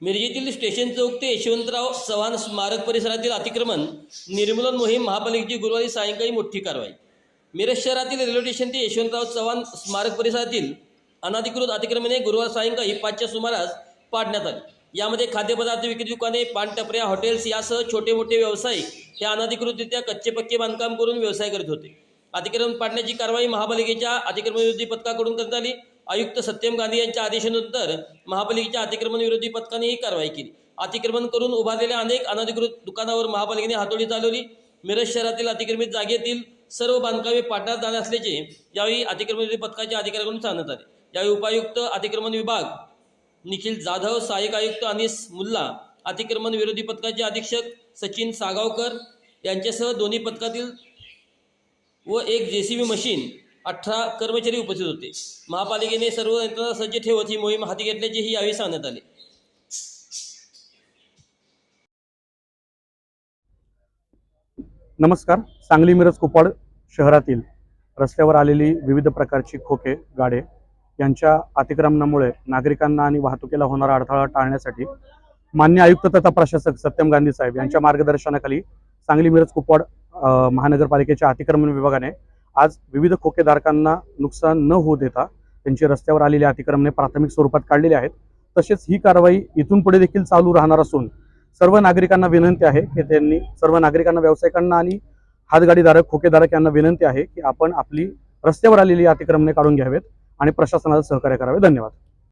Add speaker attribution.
Speaker 1: मिरजेतील स्टेशन चौक ते यशवंतराव चव्हाण स्मारक परिसरातील अतिक्रमण निर्मूलन मोहीम महापालिकेची गुरुवारी सायंकाळी मोठी कारवाई. मिरज शहरातील रेल्वे स्टेशन ते यशवंतराव चव्हाण स्मारक परिसरातील अनाधिकृत अतिक्रमणे गुरुवार सायंकाळी पाचच्या सुमारास पाडण्यात आली. यामध्ये खाद्यपदार्थ विक्री दुकाने पानटपऱ्या हॉटेल्स यासह छोटे मोठे व्यावसायिक हे अनाधिकृतरित्या कच्चे पक्के बांधकाम करून व्यवसाय करीत होते. अतिक्रमण पाडण्याची कारवाई महापालिकेच्या अतिक्रमण विरोधी पथकाकडून करण्यात आली. आयुक्त सत्यम गांधी यांच्या आदेशानंतर महापालिकेच्या अतिक्रमण विरोधी पथकाने ही कारवाई केली. अतिक्रमण करून उभारलेल्या अनेक अनधिकृत दुकानावर महापालिकेने हातोडी चालवली. मिरज शहरातील अतिक्रमित जागेतील सर्व बांधकामे पाडण्यात जाणार असल्याचे यावेळी अतिक्रमण विरोधी पथकाच्या अधिकाऱ्याकडून सांगण्यात आले. यावेळी उपायुक्त अतिक्रमण विभाग निखिल जाधव सहाय्यक आयुक्त अनिस मुल्ला अतिक्रमण विरोधी पथकाचे अधीक्षक सचिन सागावकर यांच्यासह दोन्ही पथकातील व एक जे सी बी मशीन अठरा कर्मचारी उपस्थित होते. महापालिकेने सर्व यंत्रणा सज्ज ठेवत ही मोहीम हाती घेतल्याचेही यावेळी सांगण्यात आले.
Speaker 2: नमस्कार. सांगली मिरज कुपवाड शहरातील रस्त्यावर आलेली विविध प्रकारची खोके गाडे यांच्या अतिक्रमणामुळे नागरिकांना आणि वाहतुकीला होणारा अडथळा टाळण्यासाठी मान्य आयुक्त तथा प्रशासक सत्यम गांधी साहेब यांच्या मार्गदर्शनाखाली सांगली मिरज कुपवाड महानगरपालिकेच्या अतिक्रमण विभागाने आज विविध खोकेधारकांना नुकसान न होऊ देता त्यांची रस्त्यावर आलेली अतिक्रमणे प्राथमिक स्वरूपात काढलेली आहेत. तसेच ही कारवाई इथून पुढे देखील चालू राहणार असून सर्व नागरिकांना विनंती आहे की त्यांनी सर्व नागरिकांना व्यावसायिकांना आणि हातगाडीधारक खोकेधारक यांना विनंती आहे की आपण आपली रस्त्यावर आलेली अतिक्रमणे काढून घ्यावेत आणि प्रशासनाला सहकार्य करावे. धन्यवाद.